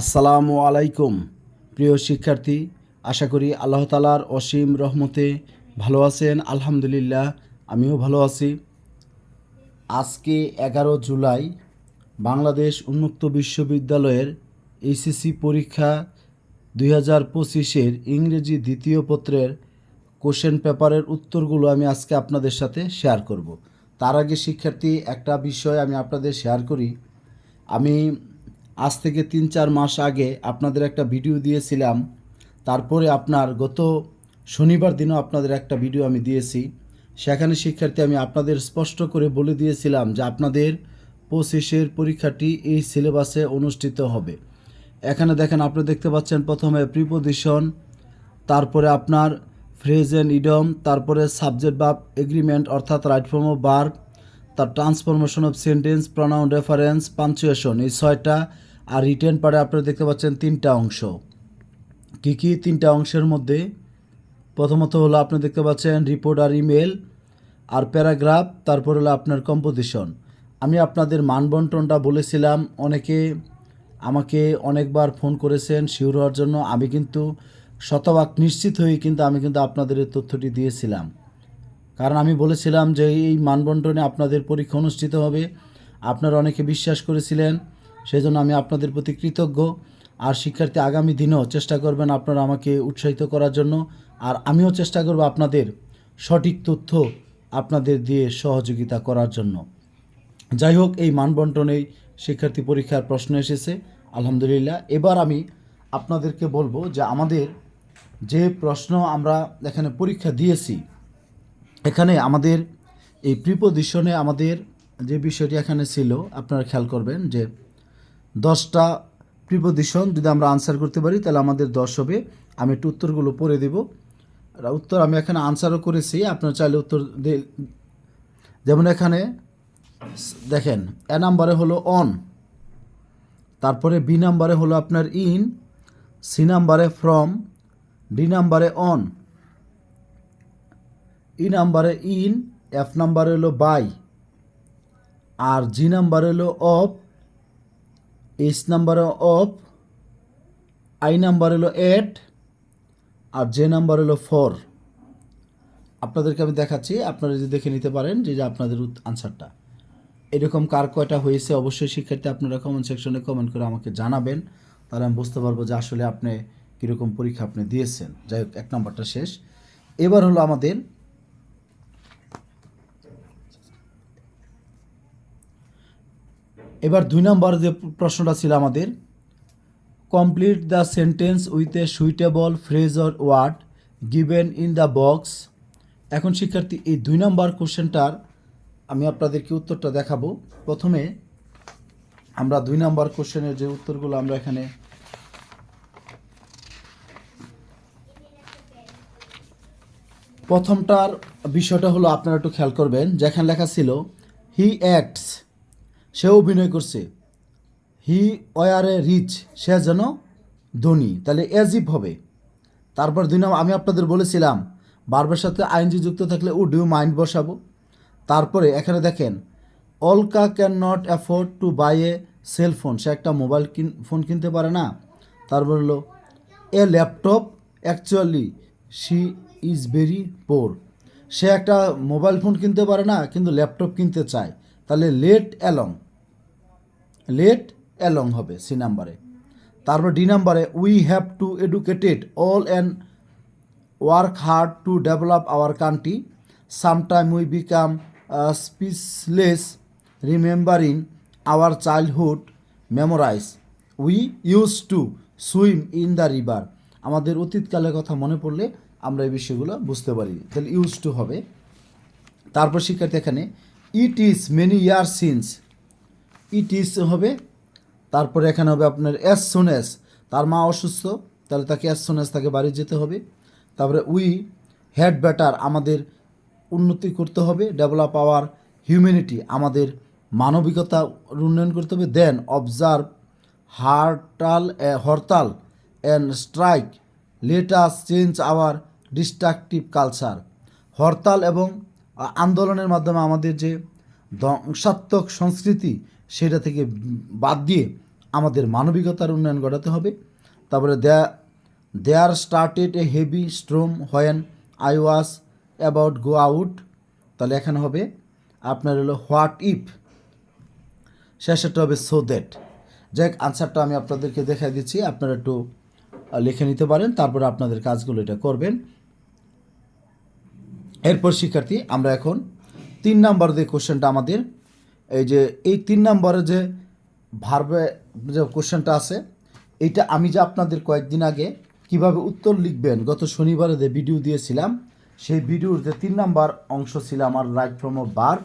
আসসালামু আলাইকুম, প্রিয় শিক্ষার্থী। আশা করি আল্লাহ তালার অসীম রহমতে ভালো আছেন। আলহামদুলিল্লাহ, আমিও ভালো আছি। আজকে এগারো জুলাই, বাংলাদেশ উন্মুক্ত বিশ্ববিদ্যালয়ের এইচএসসি পরীক্ষা দুই হাজার পঁচিশের ইংরেজি দ্বিতীয় পত্রের কোশ্চেন পেপারের উত্তরগুলো আমি আজকে আপনাদের সাথে শেয়ার করব। তার আগে শিক্ষার্থী, একটা বিষয় আমি আপনাদের শেয়ার করি। আমি আজ থেকে তিন চার মাস আগে আপনাদের একটা ভিডিও দিয়েছিলাম। তারপরে আপনার গত শনিবার দিনও আপনাদের একটা ভিডিও আমি দিয়েছি। সেখানে শিক্ষার্থী আমি আপনাদের স্পষ্ট করে বলে দিয়েছিলাম যে আপনাদের পঁচিশের পরীক্ষাটি এই সিলেবাসে অনুষ্ঠিত হবে। এখানে দেখেন আপনি দেখতে পাচ্ছেন প্রথমে প্রিপোজিশন তারপরে আপনার ফ্রেজ অ্যান্ড ইডম তারপরে সাবজেক্ট বাব এগ্রিমেন্ট অর্থাৎ রাইট ফর্ম অফ বার্ব তার transformation of sentence pronoun reference punctuation এই ছয়টা আর রিটেন পারে আপনারা দেখতে পাচ্ছেন তিনটা অংশ। কী কী তিনটা অংশের মধ্যে? প্রথমত হলো আপনি দেখতে পাচ্ছেন রিপোর্ট আর ইমেল আর প্যারাগ্রাফ তারপর হলো আপনার কম্পোজিশন আমি আপনাদের মানবন্টনটা বলেছিলাম, অনেকে আমাকে অনেকবার ফোন করেছেন শিওর হওয়ার জন্য। আমি কিন্তু শতভাগ নিশ্চিত হয়ে কিন্তু আমি কিন্তু আপনাদের এই তথ্যটি দিয়েছিলাম। কারণ আমি বলেছিলাম যে এই মানবন্টনে আপনাদের পরীক্ষা অনুষ্ঠিত হবে। আপনারা অনেকে বিশ্বাস করেছিলেন সেই জন্য আমি আপনাদের প্রতি কৃতজ্ঞ। আর শিক্ষার্থী, আগামী দিনেও চেষ্টা করবেন আপনারা আমাকে উৎসাহিত করার জন্য। আর আমিও চেষ্টা করব আপনাদের সঠিক তথ্য আপনাদের দিয়ে সহযোগিতা করার জন্য। যাই হোক, এই মানবন্টনেই শিক্ষার্থী পরীক্ষার প্রশ্ন এসেছে। আলহামদুলিল্লাহ, এবার আমি আপনাদেরকে বলব যে আমাদের যে প্রশ্ন আমরা এখানে পরীক্ষা দিয়েছি, এখানে আমাদের এই প্রিপোজিশনে আমাদের যে বিষয়টি এখানে ছিল, আপনারা খেয়াল করবেন যে দশটা প্রিপোজিশন যদি আমরা আনসার করতে পারি, তাহলে আমাদের দশ হবে। আমি একটু উত্তরগুলো পড়ে দেব। উত্তর আমি এখানে আনসারও করেছি, আপনারা চাইলে উত্তর যেমন এখানে, দেখেন, এ নাম্বারে হলো অন তারপরে বি নাম্বারে হলো আপনার ইন সি নাম্বারে ফ্রম ডি নাম্বারে অন ই নাম্বারে ইন এফ নাম্বারে হলো বাই আর জি নাম্বারে হলো of H number of I number হলো এট আর জে নাম্বার হলো ফোর আপনাদেরকে আমি দেখাচ্ছি, আপনারা যদি দেখে নিতে পারেন যে যে আপনাদের আনসারটা এরকম কার কয়টা হয়েছে, অবশ্যই শিক্ষার্থী আপনারা কমেন্ট সেকশনে কমেন্ট করে আমাকে জানাবেন। তাহলে আমি বুঝতে পারব যে আসলে আপনি কীরকম পরীক্ষা আপনি দিয়েছেন। যাই হোক, এক নম্বরটা শেষ। এবার হলো আমাদের এবার দুই নম্বর যে প্রশ্নটা ছিল আমাদের complete the sentence with a suitable phrase or word given in the box এখন শিক্ষার্থী, এই দুই নম্বর কোশ্চেনটার আমি আপনাদেরকে উত্তরটা দেখাবো। প্রথমে আমরা দুই নম্বর কোশ্চেনের যে উত্তরগুলো আমরা এখানে প্রথমটার বিষয়টা হলো আপনারা একটু খেয়াল করবেন, যেখানে লেখা ছিল হি অ্যাক্টস সে অভিনয় করছে। হি ওয়ার এ রিচ, সে যেন ধনী। তাহলে এজিভ হবে। তারপর দুই নম্বর আমি আপনাদের বলেছিলাম, বারবার সাথে আইনজি যুক্ত থাকলে ও ডিউ মাইন্ড বসাবো। তারপরে এখানে দেখেন, Alka can not afford to buy a cell phone. সে একটা মোবাইল কিন, ফোন কিনতে পারে না। তারপর হলো, a laptop actually she is very poor. সে একটা মোবাইল ফোন কিনতে পারে না, কিন্তু ল্যাপটপ কিনতে চায়। তাহলে লেট অ্যালং। লেট অ্যালং হবে সি নাম্বারে। তারপর ডি নাম্বারে we have to educated all and work hard to develop our country sometime we become speechless remembering our childhood memorize we use to swim in the river আমাদের অতীতকালের কথা মনে পড়লে আমরা এই বিষয়গুলো বুঝতে পারি। তাহলে ইউজ টু হবে। তারপর শিক্ষার্থী এখানে it is many year since it is হবে, তারপরে এখানে হবে আপনার অ্যাজ সুন অ্যাজ তার মা অসুস্থ, তাহলে তাকে অ্যাজ সুন অ্যাজ তাকে বাড়ি যেতে হবে। তারপরে উই হ্যাড বেটার আমাদের উন্নতি করতে হবে ডেভেলপ আওয়ার হিউম্যানিটি আমাদের মানবিকতা উন্নয়ন করতে হবে। Then observe hartal hartal and strike let us change our destructive culture hartal এবং আন্দোলনের মাধ্যমে আমাদের যে ধ্বংসাত্মক সংস্কৃতি সেটা থেকে বাদ দিয়ে আমাদের মানবিকতার উন্নয়ন ঘটাতে হবে। তারপরে there there started a heavy storm when I was about go out তাহলে এখানে হবে, আপনার হলো হোয়াট ইফ শেষেরটা হবে সো দ্যাট যাই আনসারটা আমি আপনাদেরকে দেখাই দিচ্ছি, আপনারা একটু লিখে নিতে পারেন, তারপরে আপনাদের কাজগুলো এটা করবেন। এরপর শিক্ষার্থী, আমরা এখন তিন নাম্বার যে কোশ্চেনটা আমাদের এই যে, এই তিন নম্বরে যে ভার্বে যে কোশ্চেনটা আছে, এইটা আমি যে আপনাদের কয়েকদিন আগে কীভাবে উত্তর লিখবেন, গত শনিবারে যে ভিডিও দিয়েছিলাম, সেই ভিডিওর যে তিন নাম্বার অংশ ছিল আমার রাইট ফ্রম অফ বার,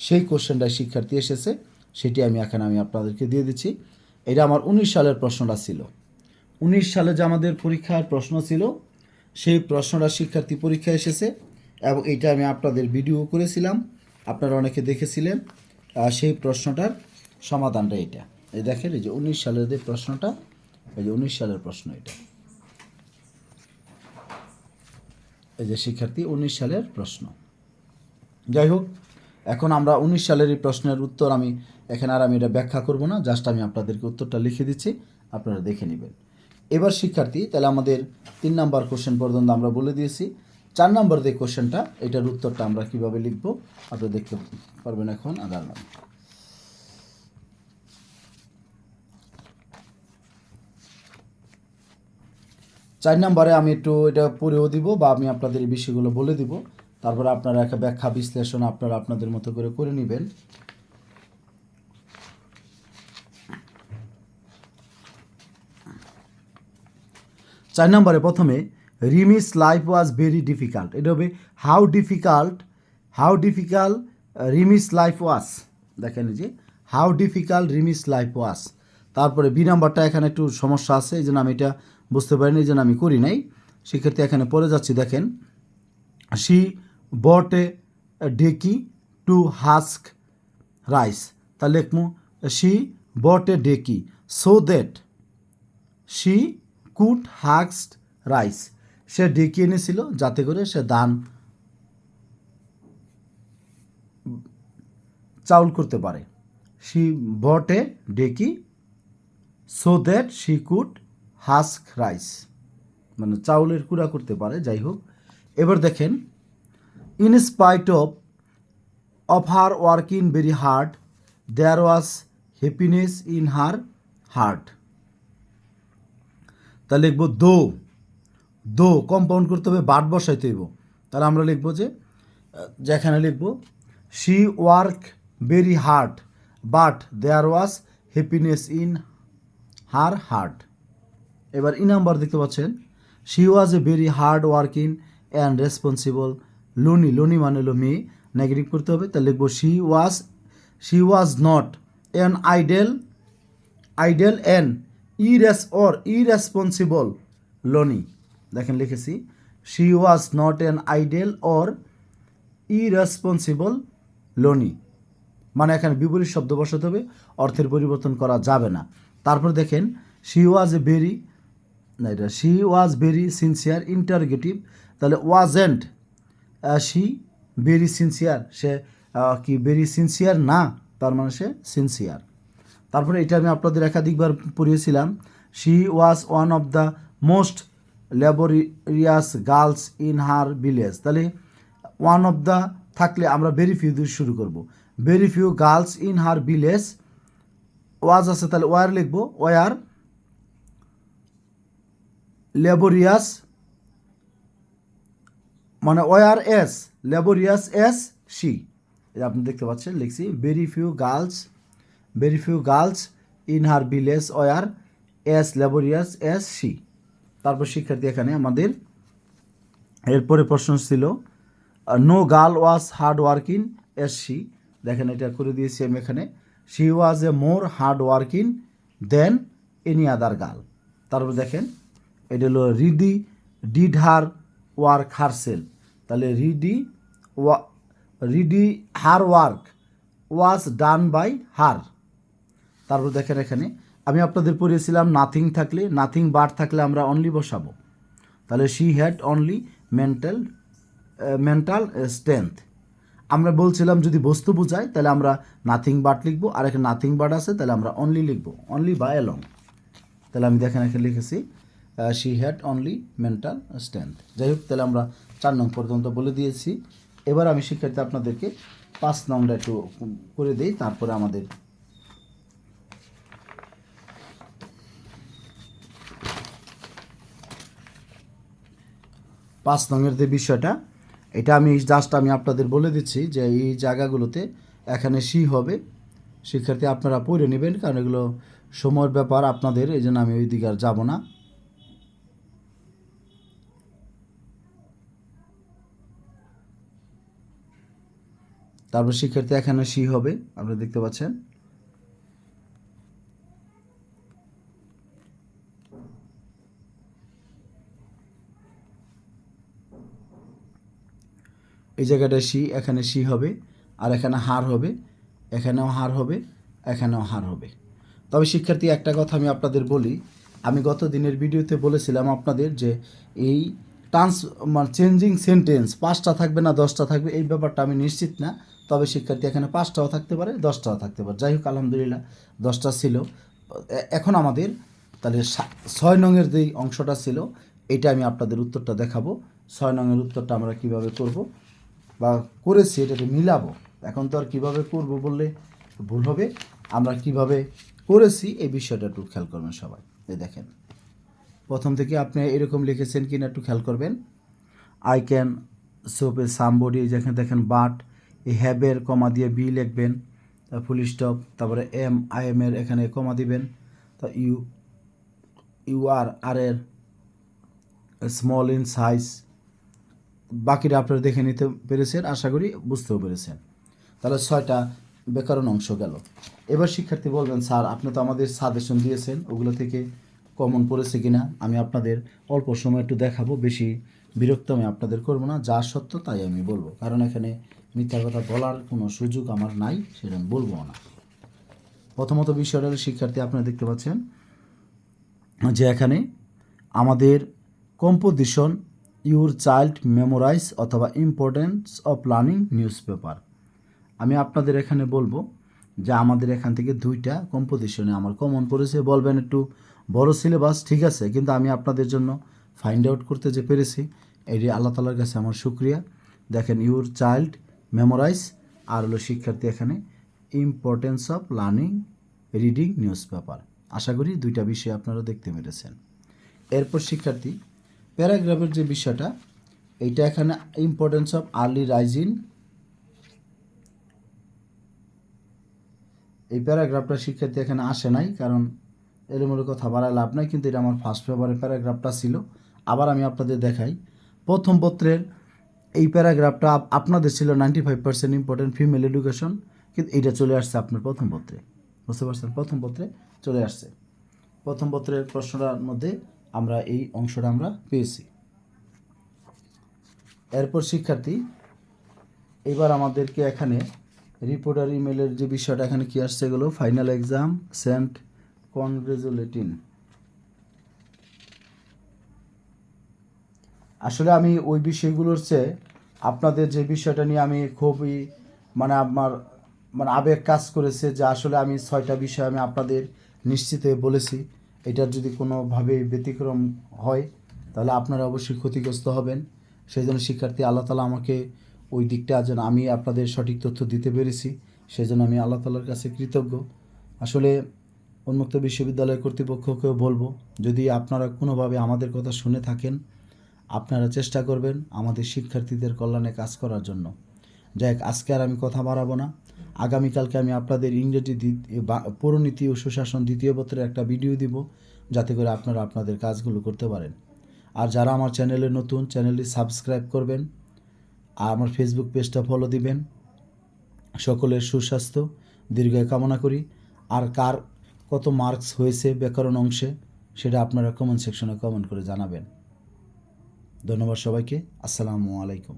সেই কোশ্চেনটা শিক্ষার্থী এসেছে, সেটি আমি এখন আমি আপনাদেরকে দিয়ে দিচ্ছি। এটা আমার উনিশ সালের প্রশ্নটা ছিল। উনিশ সালে যে আমাদের পরীক্ষার প্রশ্ন ছিল, সেই প্রশ্নটা শিক্ষার্থী পরীক্ষা এসেছে এবং এটা আমি আপনাদের ভিডিও করেছিলাম। আপনারা অনেকে দেখেছিলেন। সেই প্রশ্নটার সমাধানটা এটা এই দেখেন, এই যে উনিশ সালের যে প্রশ্নটা, এই যে উনিশ সালের প্রশ্ন এটা। এই যে শিক্ষার্থী, উনিশ সালের প্রশ্ন। যাই হোক, এখন আমরা উনিশ সালের এই প্রশ্নের উত্তর আমি এখানে আর আমি এটা ব্যাখ্যা করব না, জাস্ট আমি আপনাদেরকে উত্তরটা লিখে দিচ্ছি, আপনারা দেখে নেবেন। এবার শিক্ষার্থী, তাহলে আমাদের তিন নাম্বার কোশ্চেন পর্যন্ত আমরা বলে দিয়েছি। চার নাম্বার যে কোশ্চেনটা, এটার উত্তরটা আমরা কীভাবে লিখব আপনি দেখতে পারবেন এখন আধার নাম চার নম্বরে আমি একটু এটা পড়েও দিব বা আমি আপনাদের এই বিষয়গুলো বলে দিব। তারপরে আপনারা একটা ব্যাখ্যা, বিশ্লেষণ আপনারা আপনাদের মতো করে করে নেবেন। চার নম্বরে প্রথমে Rimi's life was very difficult এটা হবে how difficult how difficult Rimi's life was দেখেন যে how difficult Rimi's life was তারপরে বি নাম্বারটা এখানে একটু সমস্যা আছে, এই জন্য আমি এটা বুঝতে পারিনি, এই জন্য আমি করি নাই। সেক্ষেত্রে এখানে পড়ে যাচ্ছি, দেখেন। She bought a dheki to husk rice তাহলে লিখমু she bought a dheki so that she could হাক্সড rice সে ডেকে এনেছিল যাতে করে সে দান চাউল করতে পারে। She bought dheki so that she could husk rice মানে চাউলের কুড়া করতে পারে, যাই হোক। এবার দেখেন in spite of of her working very hard there was happiness in her heart তাহলে লিখব, দো দো কম্পাউন্ড করতে হবে, বাট বসাইতে হইব। তাহলে আমরা লিখব যে, যেখানে লিখব she work very hard but there was happiness in her heart এবার ই নাম্বার দেখতে পাচ্ছেন। She was a very hard working and responsible Loni Loni মানে হলো মেয়ে। নেগেটিভ করতে হবে, তাহলে লিখব she was she was not an idle idle and ইরেস or irresponsible Loni দেখেন লিখেছি she was not an idle or irresponsible Loni মানে এখানে বিপরীত শব্দ বসাতে হবে, অর্থের পরিবর্তন করা যাবে না। তারপর দেখেন শি ওয়াজ এ ভেরি না, এটা she was very sincere interrogative তাহলে ওয়াজেন্ট শি ভেরি সিনসিয়ার সে কি ভেরি সিনসিয়ার না, তার মানে সে সিনসিয়ার তারপরে এটা আমি আপনাদের একাধিকবার পড়িয়েছিলাম she was one of the most laborious girls in her village তাহলে ওয়ান অফ দ্য থাকলে আমরা ভেরি ফিউ দিয়ে শুরু করব। Very few girls in her village was আছে, তাহলে ওয়ার লিখব? ওয়ার লেবরিয়াস মানে were as laborious as she আপনি দেখতে পাচ্ছেন, লিখছি very few girls very few girls in her village were as laborious as she তারপর শিক্ষার্থী এখানে আমাদের। এরপরে প্রশ্ন ছিল no girl was hard working as she দেখেন এটা করে দিয়েছি আমি এখানে। She was a more hard working then any other girl তারপর দেখেন, এটা হলো Ridi did her work herself তাহলে রিডি ওয়া রিডি her work was done by her তারপর দেখেন এখানে আমি আপনাদের পড়িয়েছিলাম নাথিং থাকলে নাথিং বার থাকলে আমরা অনলি বসাবো। তাহলে she had only mental mental strength আমরা বলছিলাম যদি বস্তু বোঝায়, তাহলে আমরা নাথিং বাট লিখব, আর এখানে নাথিং বাট আছে, তাহলে আমরা অনলি লিখব। অনলি বা এলং তাহলে আমি দেখেন এখানে লিখেছি she had only mental strength যাই হোক, তাহলে আমরা চার নং পর্যন্ত বলে দিয়েছি। এবার আমি শিক্ষার্থী আপনাদেরকে পাঁচ নংটা একটু করে দিই, তারপরে আমাদের পাঁচ নংয়ের যে বিষয়টা, এটা আমি জাস্ট আমি আপনাদের বলে দিচ্ছি যে এই জায়গাগুলোতে এখানে সি হবে। শিক্ষার্থী আপনারা পড়ে নেবেন, কারণ এগুলো সময়ের ব্যাপার আপনাদের, এই জন্য আমি ওই দিকে আর যাব না। তারপর শিক্ষার্থী এখানে সি হবে, আপনারা দেখতে পাচ্ছেন। এই জায়গাটা সি এখানে সি হবে, আর এখানে হার হবে, এখানেও হার হবে, এখানেও হার হবে। তবে শিক্ষার্থী, একটা কথা আমি আপনাদের বলি। আমি গত দিনের ভিডিওতে বলেছিলাম আপনাদের যে এই ট্রান্স মানে চেঞ্জিং সেন্টেন্স, পাঁচটা থাকবে না, দশটা থাকবে, এই ব্যাপারটা আমি নিশ্চিত না। তবে শিক্ষার্থী, এখানে পাঁচটাও থাকতে পারে, দশটাও থাকতে পারে। যাই হোক, আলহামদুলিল্লাহ, দশটা ছিল। এখন আমাদের তাহলে ছয় নংয়ের যেই অংশটা ছিল এটা আমি আপনাদের উত্তরটা দেখাবো। ছয় নংয়ের উত্তরটা আমরা কীভাবে করব? বা করেছি এটাকে মিলাবো। এখন তো আর কীভাবে করব বললে ভুল হবে। আমরা কীভাবে করেছি এই বিষয়টা একটু খেয়াল করবেন সবাই। এই দেখেন, প্রথম থেকে আপনি এরকম লিখেছেন কিনা একটু খেয়াল করবেন। আই ক্যান সোপে সামবডি যেখানে দেখেন বাট এই হ্যাবের কমা দিয়ে বি লিখবেন ফুল স্টপ তারপরে এম আই এম এর এখানে কমা দিবেন, তা ইউ ইউ আর আর এর স্মল ইন সাইজ বাকিটা আপনারা দেখে নিতে পেরেছেন, আশা করি বুঝতেও পেরেছেন। তাহলে ছয়টা ব্যাকরণ অংশ গেল। এবার শিক্ষার্থী বলবেন, স্যার, আপনি তো আমাদের সাজেশন দিয়েছেন, ওগুলো থেকে কমন পড়েছে কিনা? আমি আপনাদের অল্প সময় একটু দেখাবো, বেশি বিরক্ত আমি আপনাদের করব না, যা সত্য তাই আমি বলব। কারণ এখানে মিথ্যা কথা বলার কোনো সুযোগ আমার নাই, সেটা আমি বলব না। প্রথমত বিষয়টা শিক্ষার্থী, আপনারা দেখতে পাচ্ছেন যে এখানে আমাদের কম্পোজিশন ইউর চাইল্ড মেমোরাইজ অথবা importance of learning news paper আমি আপনাদের এখানে বলব যে আমাদের এখান থেকে দুইটা কম্পোজিশনে আমার কমন পড়েছে বলবেন একটু বড় সিলেবাস ঠিক আছে, কিন্তু আমি আপনাদের জন্য ফাইন্ড আউট করতে যে পেরেছি, এটি আল্লাহ তালার কাছে আমার শুক্রিয়া। দেখেন ইউর চাইল্ড মেমোরাইজ আর হলো শিক্ষার্থী এখানে importance of learning reading news paper আশা করি দুইটা বিষয় আপনারা দেখতে পেরেছেন। এরপর শিক্ষার্থী প্যারাগ্রাফের যে বিষয়টা, এইটা এখানে ইম্পর্টেন্স অফ আর্লি রাইজিং এই প্যারাগ্রাফটা শিক্ষার্থী এখানে আসে নাই, কারণ এলোমেলো কথা বাড়ায় লাভ নাই, কিন্তু এটা আমার ফার্স্ট পেপারের প্যারাগ্রাফটা ছিল। আবার আমি আপনাদের দেখাই। প্রথম পত্রের এই প্যারাগ্রাফটা আপনাদের ছিল ninety five percent important female education কিন্তু এটা চলে আসছে আপনার প্রথম পত্রে। বুঝতে পারছেন? প্রথম পত্রে চলে আসছে। প্রথম পত্রের প্রশ্নটার মধ্যে আমরা এই অংশটা আমরা পেয়েছি। এরপর শিক্ষার্থী, এবার আমাদেরকে এখানে রিপোর্টার ইমেলের যে বিষয়টা এখানে কি আসছে এগুলো ফাইনাল এক্সাম সেন্ট কনগ্রেজুলেটিং আসলে আমি ওই বিষয়গুলোর চেয়ে আপনাদের যে বিষয়টা নিয়ে আমি খুবই মানে আমার মানে আবেগ কাজ করেছে যে আসলে আমি ছয়টা বিষয় আমি আপনাদের নিশ্চিত বলেছি। এটার যদি কোনোভাবে ব্যতিক্রম হয়, তাহলে আপনারা অবশ্যই ক্ষতিগ্রস্ত হবেন। সেই জন্য শিক্ষার্থী, আল্লাহ তালা আমাকে ওই দিকটা যেন আমি আপনাদের সঠিক তথ্য দিতে পেরেছি সেই জন্য আমি আল্লাহ তালার কাছে কৃতজ্ঞ। আসলে উন্মুক্ত বিশ্ববিদ্যালয় কর্তৃপক্ষকেও বলব, যদি আপনারা কোনোভাবে আমাদের কথা শুনে থাকেন, আপনারা চেষ্টা করবেন আমাদের শিক্ষার্থীদের কল্যাণে কাজ করার জন্য। যাই আজকে আর আমি কথা বাড়াবো না। আগামীকালকে আমি আপনাদের ইংরেজি পৌরনীতি ও সুশাসন দ্বিতীয় পত্রের একটা ভিডিও দিব, যাতে করে আপনারা আপনাদের কাজগুলো করতে পারেন। আর যারা আমার চ্যানেলে নতুন, চ্যানেলটি সাবস্ক্রাইব করবেন, আর আমার ফেসবুক পেজটা ফলো দিবেন। সকলের সুস্বাস্থ্য দীর্ঘায়ু কামনা করি। আর কার কত মার্কস হয়েছে ব্যাকরণ অংশে, সেটা আপনারা কমেন্ট সেকশনে কমেন্ট করে জানাবেন। ধন্যবাদ সবাইকে। আসসালামু আলাইকুম।